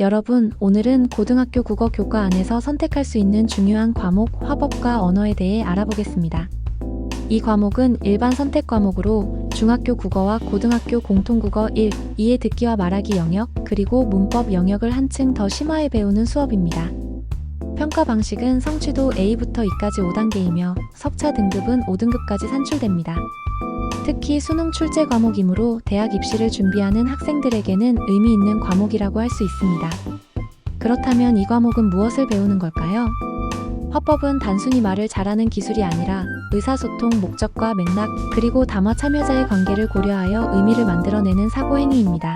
여러분, 오늘은 고등학교 국어 교과 안에서 선택할 수 있는 중요한 과목 화법과 언어에 대해 알아보겠습니다. 이 과목은 일반 선택 과목으로 중학교 국어와 고등학교 공통국어 1, 2의 듣기와 말하기 영역, 그리고 문법 영역을 한층 더 심화해 배우는 수업입니다. 평가 방식은 성취도 A부터 E까지 5단계이며 석차 등급은 5등급까지 산출됩니다. 특히 수능 출제 과목이므로 대학 입시를 준비하는 학생들에게는 의미 있는 과목이라고 할 수 있습니다. 그렇다면 이 과목은 무엇을 배우는 걸까요? 화법은 단순히 말을 잘하는 기술이 아니라 의사소통 목적과 맥락, 그리고 담화 참여자의 관계를 고려하여 의미를 만들어내는 사고행위입니다.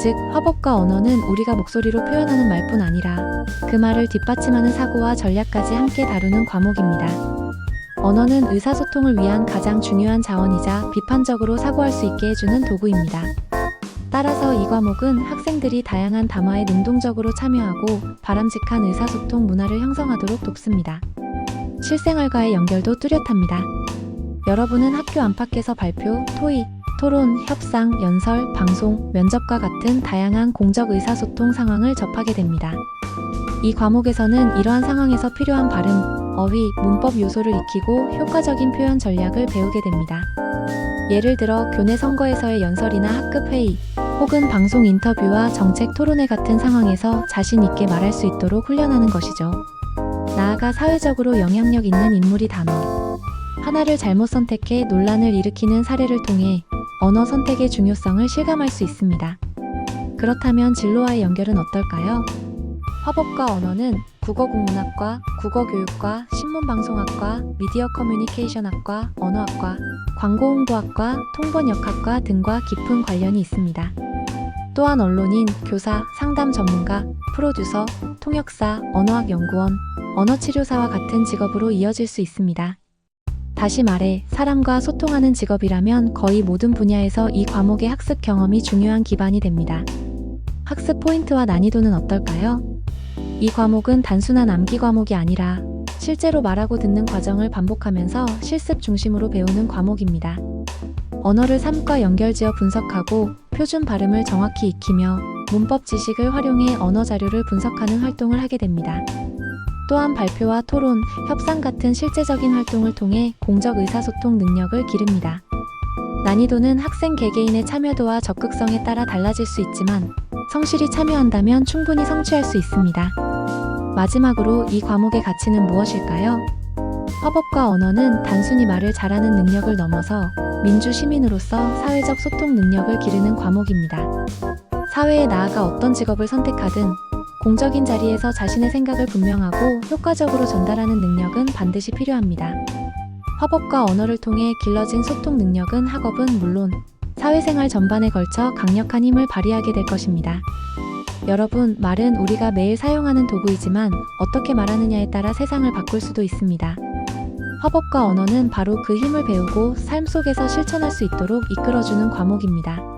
즉, 화법과 언어는 우리가 목소리로 표현하는 말뿐 아니라 그 말을 뒷받침하는 사고와 전략까지 함께 다루는 과목입니다. 언어는 의사소통을 위한 가장 중요한 자원이자 비판적으로 사고할 수 있게 해주는 도구입니다. 따라서 이 과목은 학생들이 다양한 담화에 능동적으로 참여하고 바람직한 의사소통 문화를 형성하도록 돕습니다. 실생활과의 연결도 뚜렷합니다. 여러분은 학교 안팎에서 발표, 토익, 토론, 협상, 연설, 방송, 면접과 같은 다양한 공적 의사소통 상황을 접하게 됩니다. 이 과목에서는 이러한 상황에서 필요한 발음, 어휘, 문법 요소를 익히고 효과적인 표현 전략을 배우게 됩니다. 예를 들어 교내 선거에서의 연설이나 학급 회의, 혹은 방송 인터뷰와 정책 토론회 같은 상황에서 자신 있게 말할 수 있도록 훈련하는 것이죠. 나아가 사회적으로 영향력 있는 인물이 단어. 하나를 잘못 선택해 논란을 일으키는 사례를 통해 언어 선택의 중요성을 실감할 수 있습니다. 그렇다면 진로와의 연결은 어떨까요? 화법과 언어는 국어국문학과, 국어교육과, 신문방송학과, 미디어 커뮤니케이션학과, 언어학과, 광고홍보학과, 통번역학과 등과 깊은 관련이 있습니다. 또한 언론인, 교사, 상담 전문가, 프로듀서, 통역사, 언어학 연구원, 언어치료사와 같은 직업으로 이어질 수 있습니다. 다시 말해, 사람과 소통하는 직업이라면 거의 모든 분야에서 이 과목의 학습 경험이 중요한 기반이 됩니다. 학습 포인트와 난이도는 어떨까요? 이 과목은 단순한 암기 과목이 아니라 실제로 말하고 듣는 과정을 반복하면서 실습 중심으로 배우는 과목입니다. 언어를 삶과 연결지어 분석하고 표준 발음을 정확히 익히며 문법 지식을 활용해 언어 자료를 분석하는 활동을 하게 됩니다. 또한 발표와 토론, 협상 같은 실제적인 활동을 통해 공적 의사소통 능력을 기릅니다. 난이도는 학생 개개인의 참여도와 적극성에 따라 달라질 수 있지만 성실히 참여한다면 충분히 성취할 수 있습니다. 마지막으로 이 과목의 가치는 무엇일까요? 화법과 언어는 단순히 말을 잘하는 능력을 넘어서 민주 시민으로서 사회적 소통 능력을 기르는 과목입니다. 사회에 나아가 어떤 직업을 선택하든 공적인 자리에서 자신의 생각을 분명하고 효과적으로 전달하는 능력은 반드시 필요합니다. 화법과 언어를 통해 길러진 소통 능력은 학업은 물론 사회생활 전반에 걸쳐 강력한 힘을 발휘하게 될 것입니다. 여러분, 말은 우리가 매일 사용하는 도구이지만 어떻게 말하느냐에 따라 세상을 바꿀 수도 있습니다. 화법과 언어는 바로 그 힘을 배우고 삶 속에서 실천할 수 있도록 이끌어주는 과목입니다.